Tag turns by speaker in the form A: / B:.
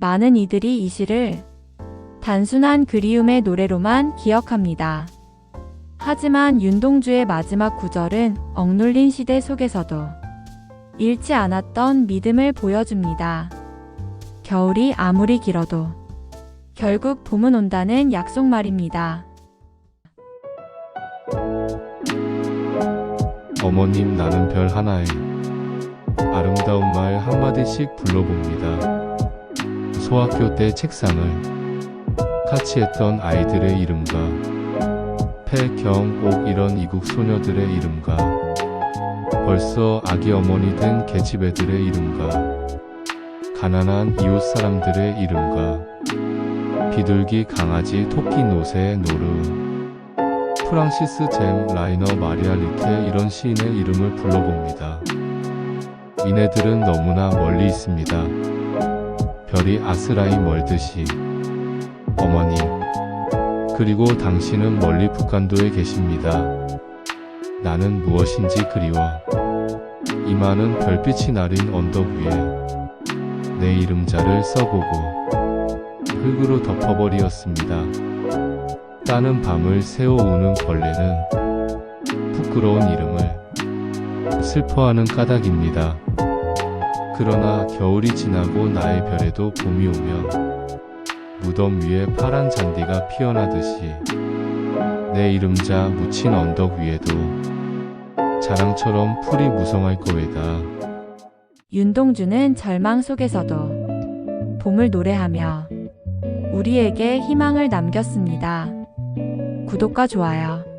A: 많은 이들이 이 시를 단순한 그리움의 노래로만 기억합니다. 하지만 윤동주의 마지막 구절은 억눌린 시대 속에서도 잃지 않았던 믿음을 보여줍니다. 겨울이 아무리 길어도 결국 봄은 온다는 약속 말입니다.
B: 어머님 나는 별 하나에 아름다운 말 한마디씩 불러봅니다. 소학교 때 책상을 같이 했던 아이들의 이름과 폐, 경, 옥 이런 이국 소녀들의 이름과 벌써 아기 어머니 된 계집애들의 이름과 가난한 이웃 사람들의 이름과 비둘기 강아지 토끼 노새의 노름 프랑시스 잼 라이너 마리아 리케 이런 시인의 이름을 불러봅니다. 이네들은 너무나 멀리 있습니다. 별이 아스라이 멀듯이 어머님 그리고 당신은 멀리 북한도에 계십니다. 나는 무엇인지 그리워 이 많은 별빛이 나린 언덕 위에 내 이름자를 써보고 흙으로 덮어버리었습니다. 따는 밤을 새워 우는 벌레는 부끄러운 이름을 슬퍼하는 까닭입니다. 그러나 겨울이 지나고 나의 별에도 봄이 오면 무덤 위에 파란 잔디가 피어나듯이 내 이름자 묻힌 언덕 위에도 자랑처럼 풀이 무성할 거외다.
A: 윤동주는 절망 속에서도 봄을 노래하며 우리에게 희망을 남겼습니다. 구독과 좋아요